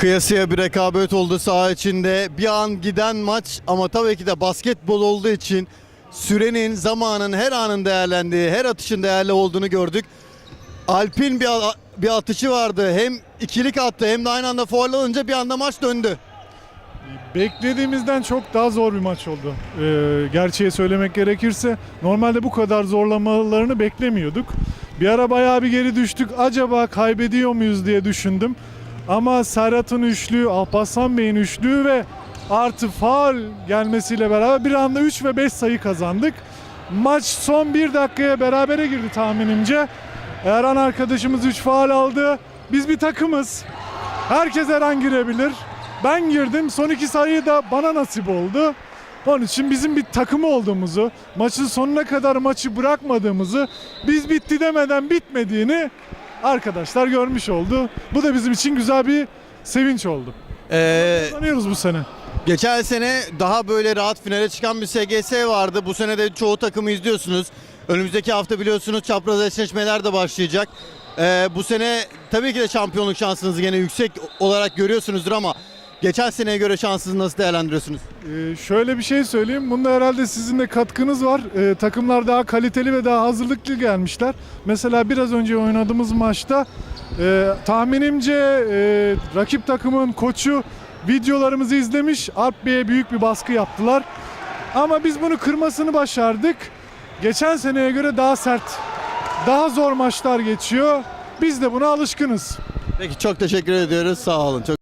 Kıyasıya bir rekabet oldu saha içinde. Bir an giden maç ama tabii ki de basketbol olduğu için sürenin, zamanın her anın değerlendiği, her atışın değerli olduğunu gördük. Alp'in bir, bir atışı vardı. Hem ikilik attı hem de aynı anda faul alınca bir anda maç döndü. Beklediğimizden çok daha zor bir maç oldu. Ee, gerçeği söylemek gerekirse normalde bu kadar zorlamalarını beklemiyorduk. Bir ara bayağı bir geri düştük. Acaba kaybediyor muyuz diye düşündüm. Ama Serhat'ın üçlüğü, Alparslan Bey'in üçlüğü ve artı faul gelmesiyle beraber bir anda 3 ve 5 sayı kazandık. Maç son bir dakikaya berabere girdi tahminimce. Erhan arkadaşımız 3 faul aldı. Biz bir takımız. Herkes her an girebilir. Ben girdim. Son iki sayı da bana nasip oldu. Onun için bizim bir takım olduğumuzu, maçın sonuna kadar maçı bırakmadığımızı, biz bitti demeden bitmediğini arkadaşlar görmüş oldu. Bu da bizim için güzel bir sevinç oldu. Ee, Kazanıyoruz bu sene. geçen sene daha böyle rahat finale çıkan bir SGS vardı. Bu sene de çoğu takımı izliyorsunuz. Önümüzdeki hafta biliyorsunuz çapraz eşleşmeler de başlayacak. Ee, bu sene tabii ki de şampiyonluk şansınızı gene yüksek olarak görüyorsunuzdur ama geçen seneye göre şansınızı nasıl değerlendiriyorsunuz? Ee, şöyle bir şey söyleyeyim. Bunda herhalde sizin de katkınız var. Ee, takımlar daha kaliteli ve daha hazırlıklı gelmişler. Mesela biraz önce oynadığımız maçta e, tahminimce e, rakip takımın koçu videolarımızı izlemiş. Alp Bey'e büyük bir baskı yaptılar. Ama biz bunu kırmasını başardık. Geçen seneye göre daha sert, daha zor maçlar geçiyor. Biz de buna alışkınız. Peki çok teşekkür ediyoruz. Sağ olun. Çok